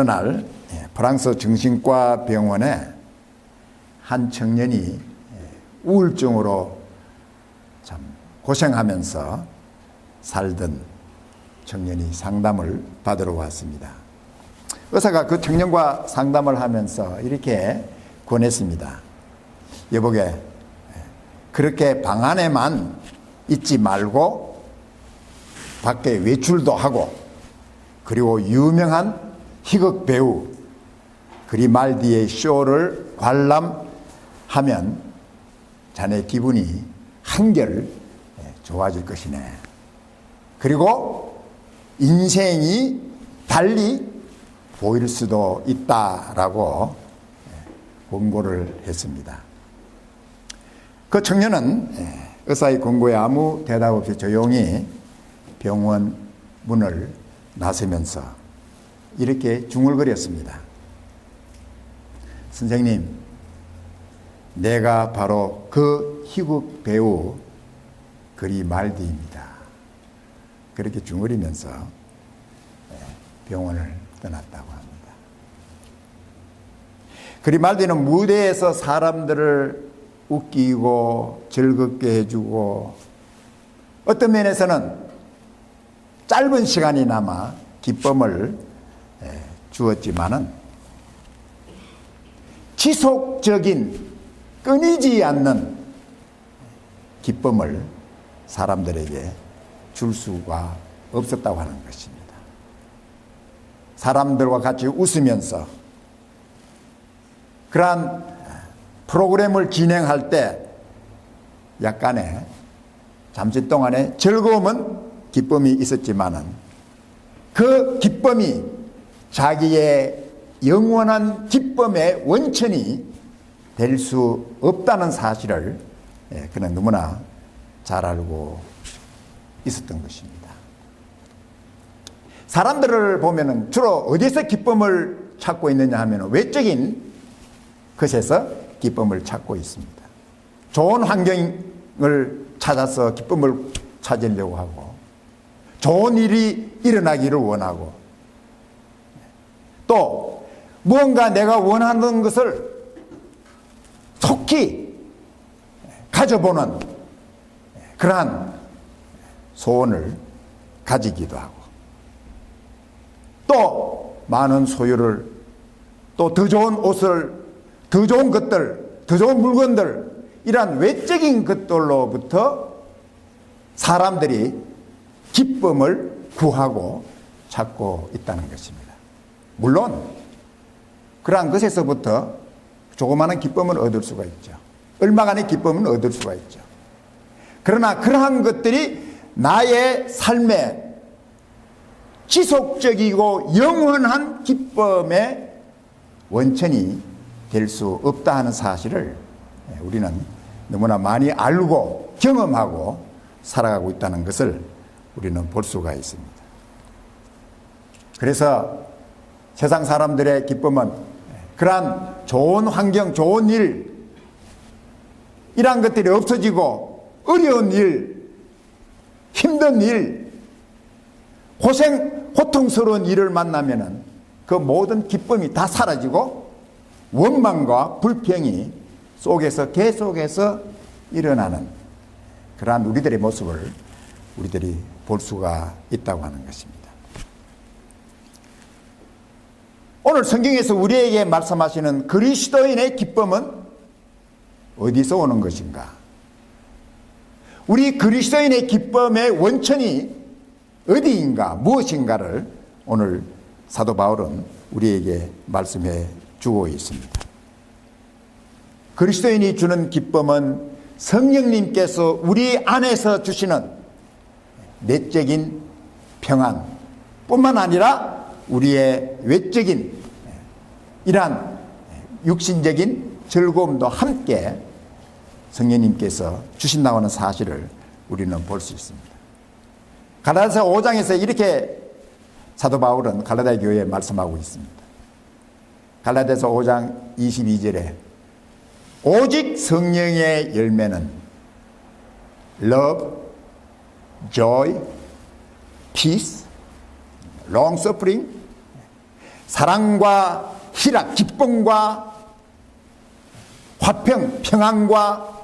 어느 날 예, 프랑스 정신과 병원에 한 청년이 예, 우울증으로 참 고생하면서 살던 청년이 상담을 받으러 왔습니다. 의사가 그 청년과 상담을 하면서 이렇게 권했습니다. 여보게, 예, 그렇게 방 안에만 있지 말고 밖에 외출도 하고 그리고 유명한 희극 배우 그리말디의 쇼를 관람하면 자네 기분이 한결 예, 좋아질 것이네. 그리고 인생이 달리 보일 수도 있다라고 예, 권고를 했습니다. 그 청년은 예, 의사의 권고에 아무 대답 없이 조용히 병원 문을 나서면서 이렇게 중얼거렸습니다. 선생님, 내가 바로 그 희극 배우 그리말디입니다. 그렇게 중얼이면서 병원을 떠났다고 합니다. 그리말디는 무대에서 사람들을 웃기고 즐겁게 해주고 어떤 면에서는 짧은 시간이나마 기쁨을 주었지만은 지속적인 끊이지 않는 기쁨을 사람들에게 줄 수가 없었다고 하는 것입니다. 사람들과 같이 웃으면서 그러한 프로그램을 진행할 때 약간의 잠시 동안의 즐거움은 기쁨이 있었지만은 그 기쁨이 자기의 영원한 기쁨의 원천이 될 수 없다는 사실을 예, 그는 너무나 잘 알고 있었던 것입니다. 사람들을 보면은 주로 어디서 기쁨을 찾고 있느냐 하면 외적인 것에서 기쁨을 찾고 있습니다. 좋은 환경을 찾아서 기쁨을 찾으려고 하고 좋은 일이 일어나기를 원하고 또 무언가 내가 원하는 것을 속히 가져보는 그러한 소원을 가지기도 하고 또 많은 소유를 또 더 좋은 옷을 더 좋은 것들 더 좋은 물건들 이러한 외적인 것들로부터 사람들이 기쁨을 구하고 찾고 있다는 것입니다. 물론 그러한 것에서부터 조그마한 기쁨을 얻을 수가 있죠. 얼마간의 기쁨을 얻을 수가 있죠. 그러나 그러한 것들이 나의 삶에 지속적이고 영원한 기쁨의 원천이 될 수 없다 하는 사실을 우리는 너무나 많이 알고 경험하고 살아가고 있다는 것을 우리는 볼 수가 있습니다. 그래서 세상 사람들의 기쁨은 그러한 좋은 환경, 좋은 일, 이러한 것들이 없어지고 어려운 일, 힘든 일, 고생, 고통스러운 일을 만나면은 그 모든 기쁨이 다 사라지고 원망과 불평이 속에서 계속해서 일어나는 그러한 우리들의 모습을 우리들이 볼 수가 있다고 하는 것입니다. 오늘 성경에서 우리에게 말씀하시는 그리스도인의 기쁨은 어디서 오는 것인가? 우리 그리스도인의 기쁨의 원천이 어디인가, 무엇인가를 오늘 사도 바울은 우리에게 말씀해 주고 있습니다. 그리스도인이 주는 기쁨은 성령님께서 우리 안에서 주시는 내적인 평안 뿐만 아니라 우리의 외적인 이러한 육신적인 즐거움도 함께 성령님께서 주신다고 하는 사실을 우리는 볼 수 있습니다. 갈라디아서 5장에서 이렇게 사도 바울은 갈라디아 교회에 말씀하고 있습니다. 갈라디아서 5장 22절에 오직 성령의 열매는 love, joy, peace, long suffering, 사랑과 희락, 기쁨과 화평, 평안과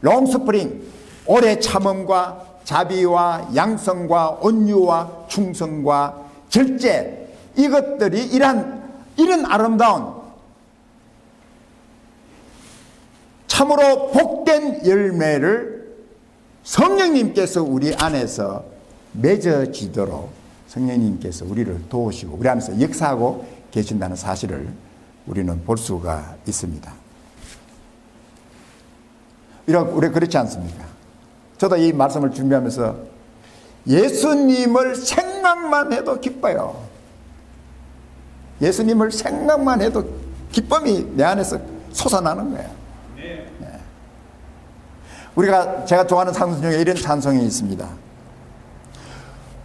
롱스프링, 오래 참음과 자비와 양성과 온유와 충성과 절제 이것들이 이런 이런 아름다운 참으로 복된 열매를 성령님께서 우리 안에서 맺어지도록 성령님께서 우리를 도우시고 우리 안에서 역사하고 계신다는 사실을 우리는 볼 수가 있습니다. 이런 우리 그렇지 않습니까? 저도 이 말씀을 준비하면서 예수님을 생각만 해도 기뻐요. 예수님을 생각만 해도 기쁨이 내 안에서 솟아나는 거예요. 네. 우리가 제가 좋아하는 찬송 중에 이런 찬송이 있습니다.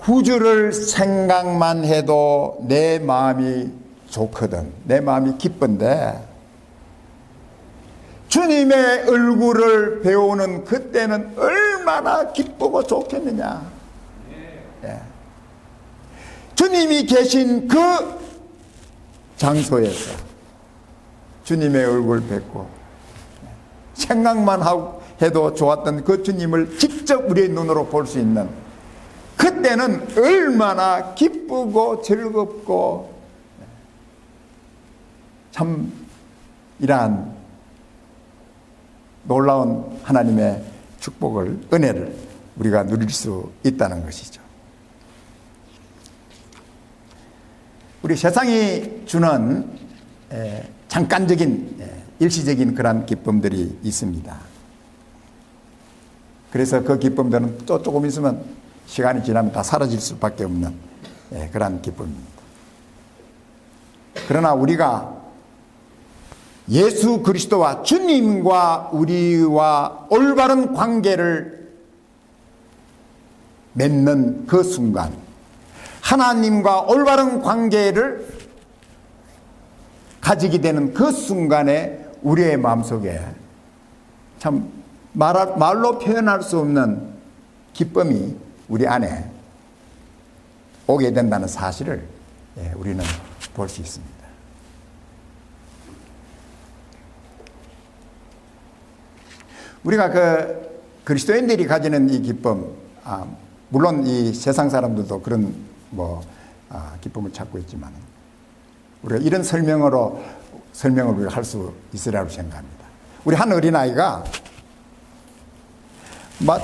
구주를 생각만 해도 내 마음이 좋거든. 내 마음이 기쁜데 주님의 얼굴을 배우는 그때는 얼마나 기쁘고 좋겠느냐. 예. 주님이 계신 그 장소에서 주님의 얼굴 뵙고 생각만 하고 해도 좋았던 그 주님을 직접 우리의 눈으로 볼 수 있는 그때는 얼마나 기쁘고 즐겁고 참 이러한 놀라운 하나님의 축복을 은혜를 우리가 누릴 수 있다는 것이죠. 우리 세상이 주는 에, 잠깐적인 에, 일시적인 그런 기쁨들이 있습니다. 그래서 그 기쁨들은 또 조금 있으면 시간이 지나면 다 사라질 수밖에 없는 예, 그런 기쁨입니다. 그러나 우리가 예수 그리스도와 주님과 우리와 올바른 관계를 맺는 그 순간, 하나님과 올바른 관계를 가지게 되는 그 순간에 우리의 마음속에 참 말, 말로 표현할 수 없는 기쁨이 우리 안에 오게 된다는 사실을 예, 우리는 볼 수 있습니다. 우리가 그 그리스도인들이 가지는 이 기쁨, 아, 물론 이 세상 사람들도 그런 뭐 아, 기쁨을 찾고 있지만 우리가 이런 설명으로 설명을 우리가 할 수 있으리라고 생각합니다. 우리 한 어린아이가 막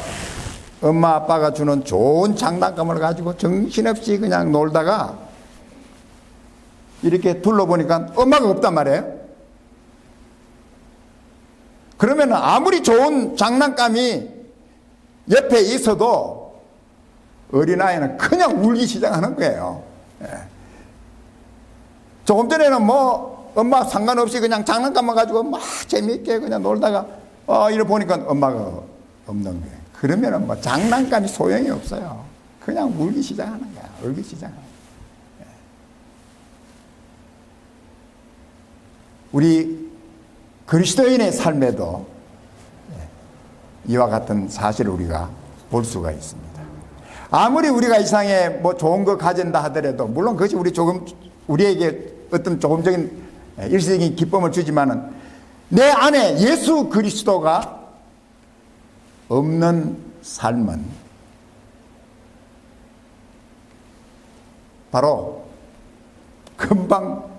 엄마 아빠가 주는 좋은 장난감을 가지고 정신없이 그냥 놀다가 이렇게 둘러보니까 엄마가 없단 말이에요. 그러면 아무리 좋은 장난감이 옆에 있어도 어린아이는 그냥 울기 시작하는 거예요. 예. 조금 전에는 뭐 엄마 상관없이 그냥 장난감만 가지고 막 재미있게 그냥 놀다가 어 이래 보니까 엄마가 없는 거예요. 그러면은 뭐 장난감이 소용이 없어요. 그냥 울기 시작하는 거야. 울기 시작하는 거야. 예. 우리 그리스도인의 삶에도 예, 이와 같은 사실을 우리가 볼 수가 있습니다. 아무리 우리가 이상에 뭐 좋은 거 가진다 하더라도 물론 그것이 우리 조금 우리에게 어떤 조금적인 예, 일시적인 기쁨을 주지만은 내 안에 예수 그리스도가 없는 삶은 바로 금방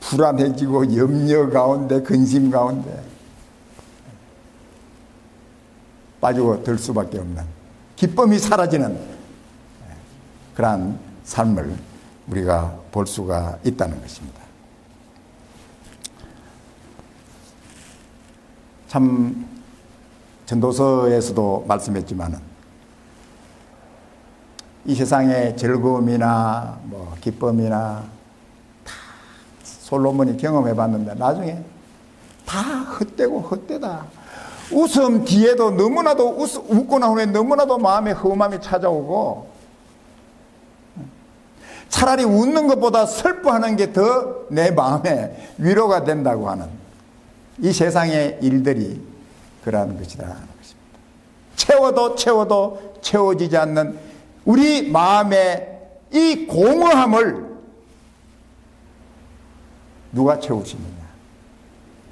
불안해지고 염려 가운데 근심 가운데 빠지고 들 수밖에 없는 기쁨이 사라지는 그러한 삶을 우리가 볼 수가 있다는 것입니다. 참 전도서에서도 말씀했지만은 이 세상의 즐거움이나 뭐 기쁨이나 다 솔로몬이 경험해 봤는데 나중에 다 헛되고 헛되다. 웃음 뒤에도 너무나도 웃, 웃고 나오면 너무나도 마음에 험함이 찾아오고 차라리 웃는 것보다 슬퍼하는 게 더 내 마음에 위로가 된다고 하는 이 세상의 일들이 그러한 것이다 하는 것입니다. 채워도 채워도 채워지지 않는 우리 마음의 이 공허함을 누가 채우시느냐?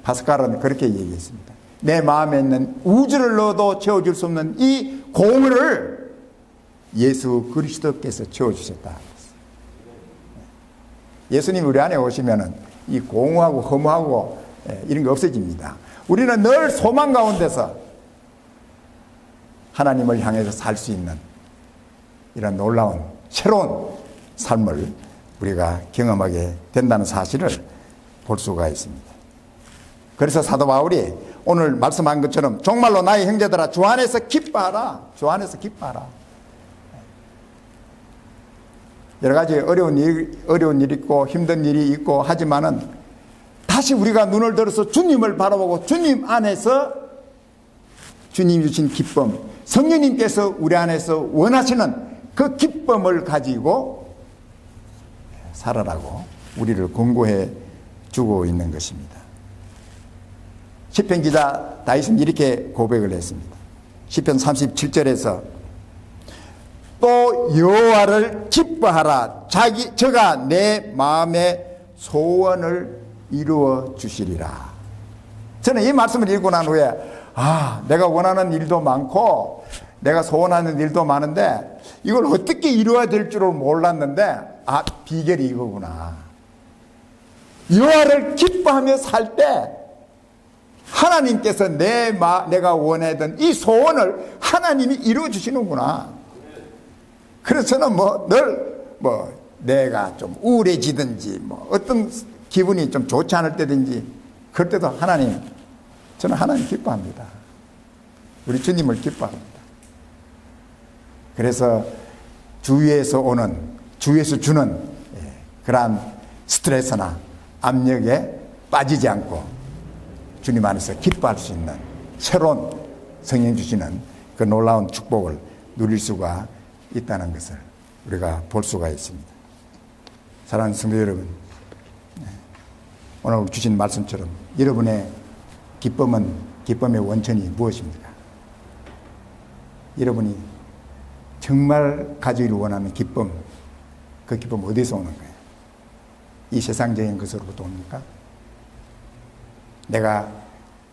파스칼은 그렇게 얘기했습니다. 내 마음에 있는 우주를 넣어도 채워줄 수 없는 이 공을 예수 그리스도께서 채워주셨다. 예수님 우리 안에 오시면은 이 공허하고 허무하고 예, 이런 게 없어집니다. 우리는 늘 소망 가운데서 하나님을 향해서 살 수 있는 이런 놀라운 새로운 삶을 우리가 경험하게 된다는 사실을 볼 수가 있습니다. 그래서 사도 바울이 오늘 말씀한 것처럼 정말로 나의 형제들아 주 안에서 기뻐하라. 주 안에서 기뻐하라. 여러 가지 어려운 일, 어려운 일이 있고 힘든 일이 있고 하지만은 다시 우리가 눈을 들어서 주님을 바라보고 주님 안에서 주님 주신 기쁨, 성령님께서 우리 안에서 원하시는 그 기쁨을 가지고 살아라고 우리를 권고해 주고 있는 것입니다. 시편 기자 다윗은 이렇게 고백을 했습니다. 시편 37절에서 또 여호와를 기뻐하라 자기 저가 내 마음의 소원을 이루어 주시리라. 저는 이 말씀을 읽고 난 후에 아, 내가 원하는 일도 많고 내가 소원하는 일도 많은데 이걸 어떻게 이루어야 될 줄을 몰랐는데 아, 비결이 이거구나. 여호와를 기뻐하며 살 때 하나님께서 내 마, 내가 원하던 이 소원을 하나님이 이루어 주시는구나. 그래서 저는 뭐 늘뭐 내가 좀 우울해지든지 뭐 어떤 기분이 좀 좋지 않을 때든지 그럴 때도 하나님 저는 하나님 기뻐합니다. 우리 주님을 기뻐합니다. 그래서 주위에서 오는 주위에서 주는 예, 그러한 스트레스나 압력에 빠지지 않고 주님 안에서 기뻐할 수 있는 새로운 성령 주시는 그 놀라운 축복을 누릴 수가 있다는 것을 우리가 볼 수가 있습니다. 사랑하는 성도 여러분, 네, 오늘 주신 말씀처럼 여러분의 기쁨은 기쁨의 원천이 무엇입니까? 여러분이 정말 가지기를 원하는 기쁨, 그 기쁨 어디서 오는 거예요? 이 세상적인 것으로부터 옵니까? 내가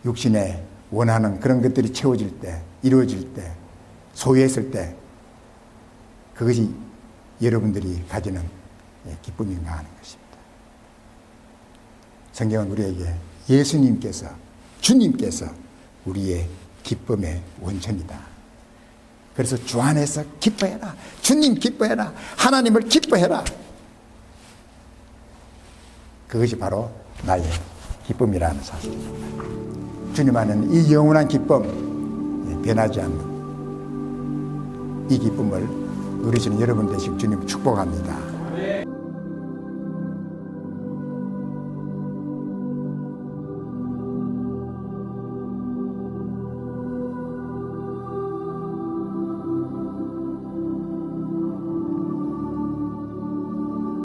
육신에 원하는 그런 것들이 채워질 때, 이루어질 때, 소유했을 때, 그것이 여러분들이 가지는 예, 기쁨인가 하는 것입니다. 성경은 우리에게 예수님께서, 주님께서 우리의 기쁨의 원천이다. 그래서 주 안에서 기뻐해라. 주님 기뻐해라. 하나님을 기뻐해라. 그것이 바로 나의 기쁨이라는 사실입니다. 주님 안에는 이 영원한 기쁨, 예, 변하지 않는 이 기쁨을 누리시는 여러분 되시길 주님 축복합니다.